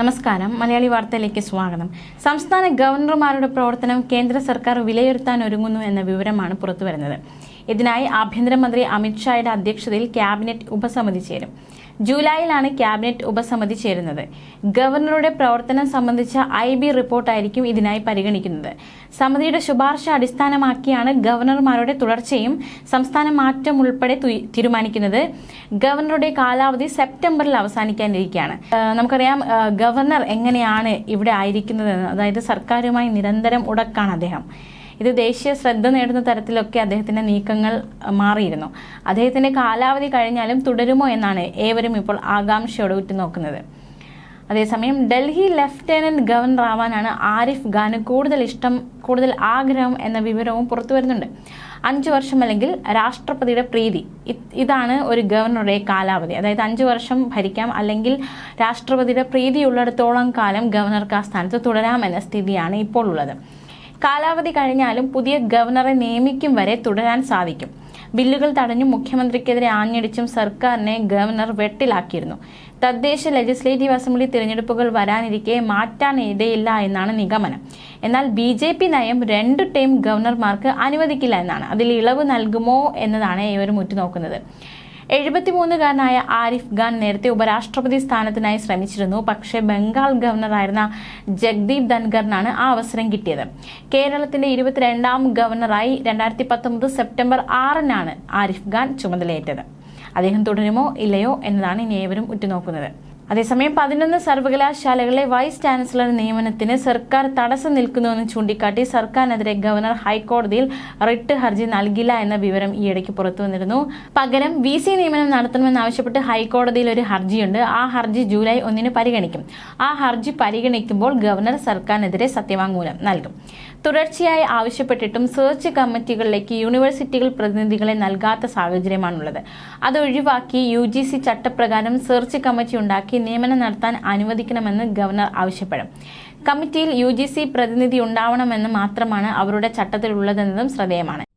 നമസ്കാരം. മലയാളി വാർത്തയിലേക്ക് സ്വാഗതം. സംസ്ഥാന ഗവർണർമാരുടെ പ്രവർത്തനം കേന്ദ്ര സർക്കാർ വിലയിരുത്താൻ ഒരുങ്ങുന്നു എന്ന വിവരമാണ് പുറത്തുവരുന്നത്. ഇതിനായി ആഭ്യന്തരമന്ത്രി അമിത്ഷായുടെ അധ്യക്ഷതയിൽ ക്യാബിനറ്റ് ഉപസമിതി ചേരും. ജൂലൈയിലാണ് ക്യാബിനറ്റ് ഉപസമിതി ചേരുന്നത്. ഗവർണറുടെ പ്രവർത്തനം സംബന്ധിച്ച ഐ ബി റിപ്പോർട്ടായിരിക്കും ഇതിനായി പരിഗണിക്കുന്നത്. സമിതിയുടെ ശുപാർശ അടിസ്ഥാനമാക്കിയാണ് ഗവർണർമാരുടെ തുടർച്ചയും സംസ്ഥാന മാറ്റം ഉൾപ്പെടെ തീരുമാനിക്കുന്നത്. ഗവർണറുടെ കാലാവധി സെപ്റ്റംബറിൽ അവസാനിക്കാനിരിക്കുകയാണ്. നമുക്കറിയാം ഗവർണർ എങ്ങനെയാണ് ഇവിടെ ആയിരിക്കുന്നതെന്ന് അതായത് സർക്കാരുമായി നിരന്തരം ഉടക്കാണ് അദ്ദേഹം. ഇത് ദേശീയ ശ്രദ്ധ നേടുന്ന തരത്തിലൊക്കെ അദ്ദേഹത്തിന്റെ നീക്കങ്ങൾ മാറിയിരുന്നു. അദ്ദേഹത്തിന്റെ കാലാവധി കഴിഞ്ഞാലും തുടരുമോ എന്നാണ് ഏവരും ഇപ്പോൾ ആകാംക്ഷയോടെ ഉറ്റുനോക്കുന്നത്. അതേസമയം ഡൽഹി ലെഫ്റ്റനന്റ് ഗവർണർ ആവാനാണ് ആരിഫ് ഖാന് കൂടുതൽ ഇഷ്ടം കൂടുതൽ ആഗ്രഹം എന്ന വിവരവും പുറത്തു വരുന്നുണ്ട്. അഞ്ചു വർഷം അല്ലെങ്കിൽ രാഷ്ട്രപതിയുടെ പ്രീതി ഇതാണ് ഒരു ഗവർണറുടെ കാലാവധി. അതായത് അഞ്ചു വർഷം ഭരിക്കാം അല്ലെങ്കിൽ രാഷ്ട്രപതിയുടെ പ്രീതിയുള്ളിടത്തോളം കാലം ഗവർണർക്ക് ആ സ്ഥാനത്ത് തുടരാമെന്ന സ്ഥിതിയാണ് ഇപ്പോൾ ഉള്ളത്. കാലാവധി കഴിഞ്ഞാലും പുതിയ ഗവർണറെ നിയമിക്കും വരെ തുടരാൻ സാധിക്കും. ബില്ലുകൾ തടഞ്ഞും മുഖ്യമന്ത്രിക്കെതിരെ ആഞ്ഞടിച്ചും സർക്കാരിനെ ഗവർണർ വെട്ടിലാക്കിയിരുന്നു. തദ്ദേശ ലെജിസ്ലേറ്റീവ് അസംബ്ലി തിരഞ്ഞെടുപ്പുകൾ വരാനിരിക്കെ മാറ്റാൻ ഇടയില്ല എന്നാണ് നിഗമനം. എന്നാൽ ബി ജെ പി നയം രണ്ട് ടൈം ഗവർണർമാർക്ക് അനുവദിക്കില്ല എന്നാണ്. അതിൽ ഇളവ് നൽകുമോ എന്നതാണ് ഇവരും ഉറ്റുനോക്കുന്നത് എഴുപത്തിമൂന്നുകാരനായ ആരിഫ് ഖാൻ നേരത്തെ ഉപരാഷ്ട്രപതി സ്ഥാനത്തിനായി ശ്രമിച്ചിരുന്നു. പക്ഷേ ബംഗാൾ ഗവർണറായിരുന്ന ജഗ്ദീപ് ധൻഖറിനാണ് ആ അവസരം കിട്ടിയത്. കേരളത്തിന്റെ ഇരുപത്തിരണ്ടാം ഗവർണറായി രണ്ടായിരത്തി പത്തൊമ്പത് സെപ്റ്റംബർ ആറിനാണ് ആരിഫ് ഖാൻ ചുമതലയേറ്റത്. അദ്ദേഹം തുടരുമോ ഇല്ലയോ എന്നതാണ് ഇനി ഏവരും ഉറ്റുനോക്കുന്നത്. അതേസമയം പതിനൊന്ന് സർവകലാശാലകളിലെ വൈസ് ചാൻസലർ നിയമനത്തിന് സർക്കാർ തടസ്സം നിൽക്കുന്നുവെന്ന് ചൂണ്ടിക്കാട്ടി സർക്കാരിനെതിരെ ഗവർണർ ഹൈക്കോടതിയിൽ റിട്ട് ഹർജി നൽകില്ല എന്ന വിവരം ഈയിടയ്ക്ക് പുറത്തു വന്നിരുന്നു. പകരം വി സി നിയമനം നടത്തണമെന്നാവശ്യപ്പെട്ട് ഹൈക്കോടതിയിൽ ഒരു ഹർജിയുണ്ട്. ആ ഹർജി ജൂലൈ ഒന്നിന് പരിഗണിക്കും. ആ ഹർജി പരിഗണിക്കുമ്പോൾ ഗവർണർ സർക്കാരിനെതിരെ സത്യവാങ്മൂലം നൽകും. തുടർച്ചയായി ആവശ്യപ്പെട്ടിട്ടും സെർച്ച് കമ്മിറ്റികളിലേക്ക് യൂണിവേഴ്സിറ്റികൾ പ്രതിനിധികളെ നൽകാത്ത സാഹചര്യമാണുള്ളത്. അതൊഴിവാക്കി യു ജി സി ചട്ടപ്രകാരം സെർച്ച് കമ്മിറ്റി ഉണ്ടാക്കി നിയമനം നടത്താൻ അനുവദിക്കണമെന്ന് ഗവർണർ ആവശ്യപ്പെടും. കമ്മിറ്റിയിൽ യു ജി സി പ്രതിനിധി ഉണ്ടാവണമെന്ന് മാത്രമാണ് അവരുടെ ചട്ടത്തിലുള്ളതെന്നതും ശ്രദ്ധേയമാണ്.